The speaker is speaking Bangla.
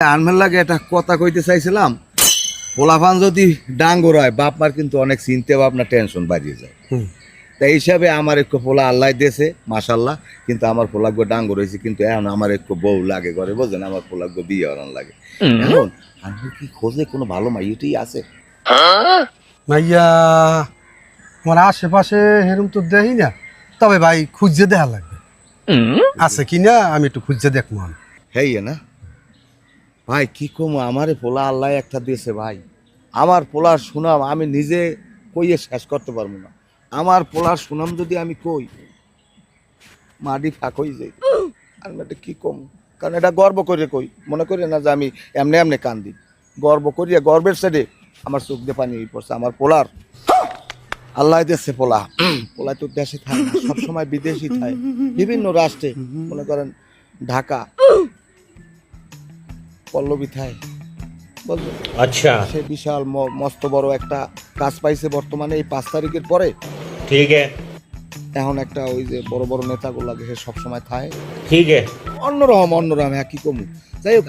আনমের লাগে একটা কথা কইতে চাইছিলাম। পোলাফান যদি ডাঙ্গর হয় বাপ মার কিন্তু অনেক চিনতে ভাবনা টেনশন বাড়িয়ে যায়। তাই হিসাবে আমার একটু পোলা আল্লাহ দিয়েছে মাসাল্লাহ কিন্তু আমার পোলাগ্য ডাঙ্গর হয়েছে কিন্তু এখন আমার একটু বউ লাগে ঘরে বোঝেন আমার পোলাগ্য বিয়ে হরান লাগে। এখন আমি কি খোঁজে কোনো ভালো মাইউটি আছে? মাইয়া আমার আশেপাশে হেরম তো দেখি না। তবে ভাই খুঁজে দেখা লাগবে। আছে কি না আমি একটু খুঁজে দেখব। আমি। হেই না। ভাই, কি কম আমারে পোলা আল্লাহ একটা দিয়েছে ভাই। আমার পোলার সুনাম আমি নিজে কইয়ে শেষ করতে পারব না। আমার পোলার সুনাম যদি আমি কই, মাটি ফাঁক হয়ে যাই আর এটা কি কম? কারণ এটা গর্ব করে কই। মনে করি না যে আমি এমনি এমনি কান্দি। গর্ব করিয়া গর্বের সাইডে আমার চোখ দিয়ে পানি পড়ছে। আমার পোলার আল্লাহ দেশে পোলা। পোলা তো দেশে থাকে সবসময় বিদেশি থাকে। বিভিন্ন রাষ্ট্রে, মনে করেন ঢাকা পল্লবী থায় বলবে আচ্ছা। সে বিশাল মস্ত বড় একটা কাজ পাইছে বর্তমানে এই পাঁচ তারিখের পরে। ঠিক এখন একটা ওই যে বড় বড় নেতাগুলো সে সবসময় থাকে ঠিক অন্যরকম অন্যরকম হ্যাঁ, একই কমু? যাই হোক